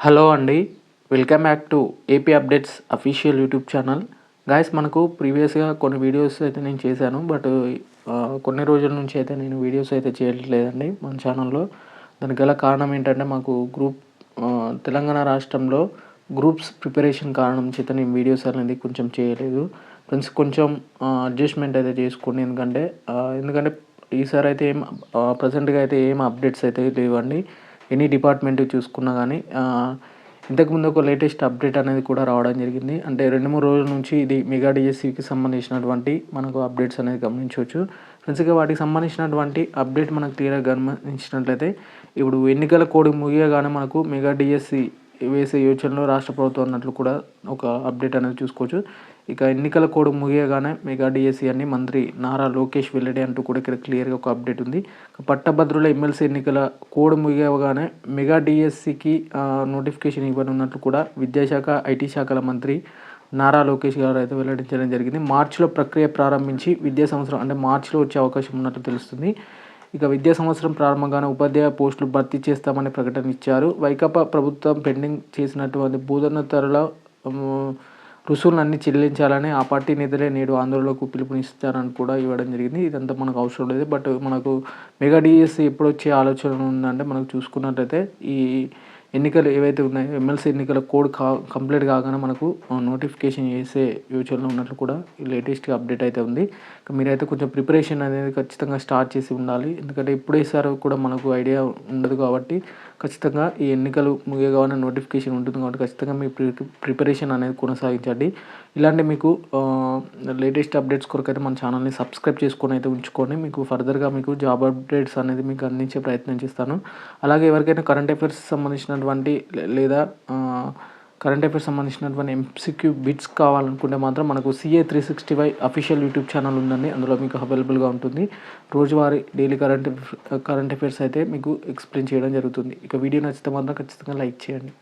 Hello అండి welcome back to AP updates official YouTube channel guys మనకు ప్రీవియస్గా కొన్ని వీడియోస్ అయితే నేను చేశాను బట్ కొన్ని రోజుల నుంచి అయితే నేను వీడియోస్ అయితే చేయట్లేదండి మన ఛానల్లో దానికి గల కారణం ఏంటంటే మాకు గ్రూప్ తెలంగాణ రాష్ట్రంలో గ్రూప్స్ ప్రిపరేషన్ కారణం చేత నేను వీడియోస్ అనేది కొంచెం చేయలేదు. ఫ్రెండ్స్ కొంచెం అడ్జస్ట్మెంట్ అయితే చేసుకోండి ఎందుకంటే ఎందుకంటే ఈసారి అయితే ఏం ప్రజెంట్గా అయితే ఏం అప్డేట్స్ అయితే లేవండి. ఎనీ డిపార్ట్మెంట్ చూసుకున్నా కానీ ఇంతకుముందు ఒక లేటెస్ట్ అప్డేట్ అనేది కూడా రావడం జరిగింది. అంటే రెండు మూడు రోజుల నుంచి ఇది మెగా డిఎస్సికి సంబంధించినటువంటి మనకు అప్డేట్స్ అనేది గమనించవచ్చు. ఫ్రెండ్స్గా వాటికి సంబంధించినటువంటి అప్డేట్ మనకు క్లియర్గా గమనించినట్లయితే ఇప్పుడు ఎన్నికల కోడ్ ముగియగానే మనకు మెగా డిఎస్సి వేసే యోచనలో రాష్ట్ర ప్రభుత్వం అన్నట్లు కూడా ఒక అప్డేట్ అనేది చూసుకోవచ్చు. ఇక ఎన్నికల కోడ్ ముగియగానే మెగా డిఎస్సి అని మంత్రి నారా లోకేష్ వెల్లడి అంటూ కూడా ఇక్కడ క్లియర్గా ఒక అప్డేట్ ఉంది. పట్టభద్రుల ఎమ్మెల్సీ ఎన్నికల కోడ్ ముగియగానే మెగా డిఎస్సికి నోటిఫికేషన్ ఇవ్వనున్నట్లు కూడా విద్యాశాఖ ఐటీ శాఖల మంత్రి నారా లోకేష్ గారు అయితే వెల్లడించడం జరిగింది. మార్చిలో ప్రక్రియ ప్రారంభించి విద్యా సంవత్సరం అంటే మార్చిలో వచ్చే అవకాశం ఉన్నట్లు తెలుస్తుంది. ఇక విద్యా సంవత్సరం ప్రారంభంగానే ఉపాధ్యాయ పోస్టులు భర్తీ చేస్తామని ప్రకటన ఇచ్చారు. వైకాపా ప్రభుత్వం పెండింగ్ చేసినటువంటి బోధనతరుల రుసుములన్నీ చెల్లించాలని ఆ పార్టీ నేతలే నేడు ఆందోళనకు పిలుపునిస్తారని కూడా ఇవ్వడం జరిగింది. ఇదంతా మనకు అవసరం లేదు. బట్ మనకు మెగా డిఎస్సి ఎప్పుడు వచ్చే ఆలోచన ఉందంటే మనకు చూసుకున్నట్టయితే ఈ ఎన్నికలు ఏవైతే ఉన్నాయో ఎమ్మెల్సీ ఎన్నికల కోడ్ కా కంప్లీట్ కాగానే మనకు నోటిఫికేషన్ చేసే ఫ్యూచర్లో ఉన్నట్లు కూడా లేటెస్ట్గా అప్డేట్ అయితే ఉంది. మీరైతే కొంచెం ప్రిపరేషన్ అనేది ఖచ్చితంగా స్టార్ట్ చేసి ఉండాలి. ఎందుకంటే ఇప్పుడేసారి కూడా మనకు ఐడియా ఉండదు కాబట్టి ఖచ్చితంగా ఈ ఎన్నికలు ముగియగానే నోటిఫికేషన్ ఉంటుంది కాబట్టి ఖచ్చితంగా మీ ప్రిపరేషన్ అనేది కొనసాగించండి. ఇలాంటి మీకు లేటెస్ట్ అప్డేట్స్ కొరకు అయితే మన ఛానల్ని సబ్స్క్రైబ్ చేసుకొని అయితే ఉంచుకొని మీకు ఫర్దర్గా మీకు జాబ్ అప్డేట్స్ అనేది మీకు అందించే ప్రయత్నం చేస్తాను. అలాగే ఎవరికైనా కరెంట్ అఫైర్స్ సంబంధించినటువంటి లేదా కరెంట్ అఫైర్స్ సంబంధించినటువంటి ఎంసీక్యూ బిట్స్ కావాలనుకుంటే మాత్రం మనకు CA three sixty five official YouTube channel ఉందండి. అందులో మీకు అవైలబుల్గా ఉంటుంది. రోజువారీ డైలీ కరెంట్ కరెంట్ అఫైర్స్ అయితే మీకు ఎక్స్ప్లెయిన్ చేయడం జరుగుతుంది. ఇక వీడియో నచ్చితే మాత్రం ఖచ్చితంగా లైక్ చేయండి.